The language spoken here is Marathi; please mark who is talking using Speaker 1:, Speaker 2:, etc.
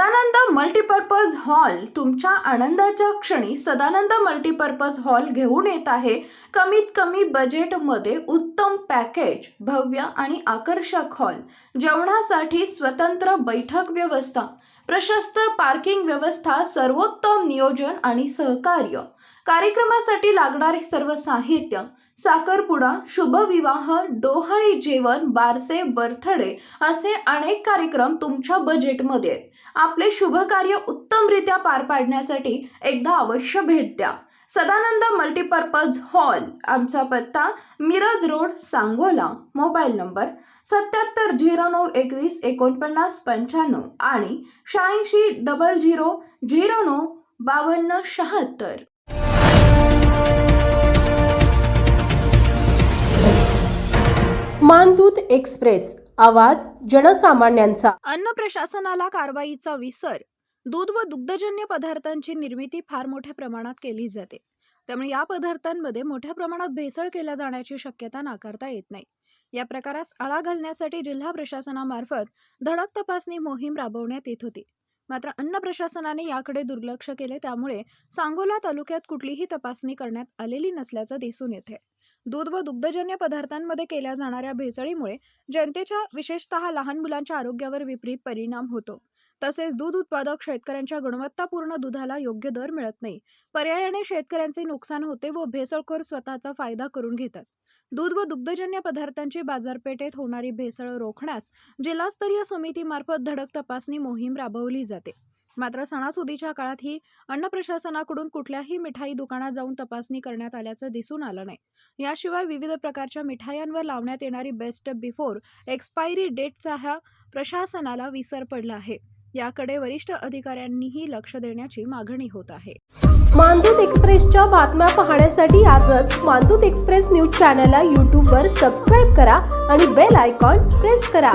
Speaker 1: सदानंद मल्टीपर्पज हॉल तुमच्या आनंदाच्या क्षणी सदानंद मल्टीपर्पज हॉल घेऊन येत आहे. कमीत कमी बजेटमध्ये उत्तम पॅकेज भव्य आणि आकर्षक हॉल जेवणासाठी स्वतंत्र बैठक व्यवस्था प्रशस्त पार्किंग व्यवस्था सर्वोत्तम नियोजन आणि सहकार्य कार्यक्रमासाठी लागणारे सर्व साहित्य साखरपुडा शुभविवाह डोहाळी जेवण बारसे बर्थडे असे अनेक कार्यक्रम तुमच्या बजेटमध्ये आहेत. आपले शुभ कार्य उत्तमरित्या पार पाडण्यासाठी एकदा अवश्य भेट द्या सदानंद मल्टीपर्पज हॉल आमचा पत्ता Miraj road Sangola. Mobile number सत्याहत्तर झिरो नऊ एकवीस एकोणपन्नास पंच्याण्णव आणि शहाऐंशी डबल झिरो झिरो नऊ बावन्न शहात्तर.
Speaker 2: मानदूत एक्सप्रेस आवाज जनसामान्यांचा.
Speaker 1: अन्न प्रशासनाला कारवाईचा विसर दूध व दुग्धजन्य पदार्थांची निर्मिती फार मोठ्या प्रमाणात केली जाते. त्यामुळे या पदार्थांमध्ये मोठ्या प्रमाणात भेसळ केल्या जाण्याची शक्यता नाकारता येत नाही. या प्रकारास आळा घालण्यासाठी जिल्हा प्रशासनामार्फत धडक तपासणी मोहीम राबवण्यात येत होती. मात्र अन्न प्रशासनाने याकडे दुर्लक्ष केले त्यामुळे सांगोला तालुक्यात कुठलीही तपासणी करण्यात आलेली नसल्याचं दिसून येते दूध व दुग्धजन्य पदार्थांमध्ये केल्या जाणाऱ्या भेसळीमुळे जनतेच्या विशेषतः लहान मुलांच्या आरोग्यावर विपरीत परिणाम होतो. तसेच दूध उत्पादक शेतकऱ्यांच्या गुणवत्तापूर्ण दुधाला योग्य दर मिळत नाही. पर्यायाने शेतकऱ्यांचे नुकसान होते व भेसळखोर स्वतःचा फायदा करून घेतात. दूध व दुग्धजन्य पदार्थांची बाजारपेठेत होणारी भेसळ रोखण्यास जिल्हास्तरीय समितीमार्फत धडक तपासणी मोहीम राबवली जाते. मात्र सणासुदीच्या काळात ही अन्न प्रशासनाकडून कुठल्याही मिठाई दुकानात जाऊन तपासणी करण्यात आल्याचं दिसून आलं नाही. याशिवाय विविध प्रकारच्या मिठायांवर लावण्यात येणारी बेस्ट बिफोर एक्सपायरी डेटचा हा प्रशासनाला विसर पडला आहे. याकडे वरिष्ठ अधिकाऱ्यांनीही लक्ष देण्याची मागणी होत आहे.
Speaker 2: मानदूत एक्सप्रेसच्या बातम्या पाहण्यासाठी आजच मानदूत एक्सप्रेस न्यूज चॅनलला यूट्यूबवर सबस्क्राईब करा आणि बेल आयकॉन प्रेस करा.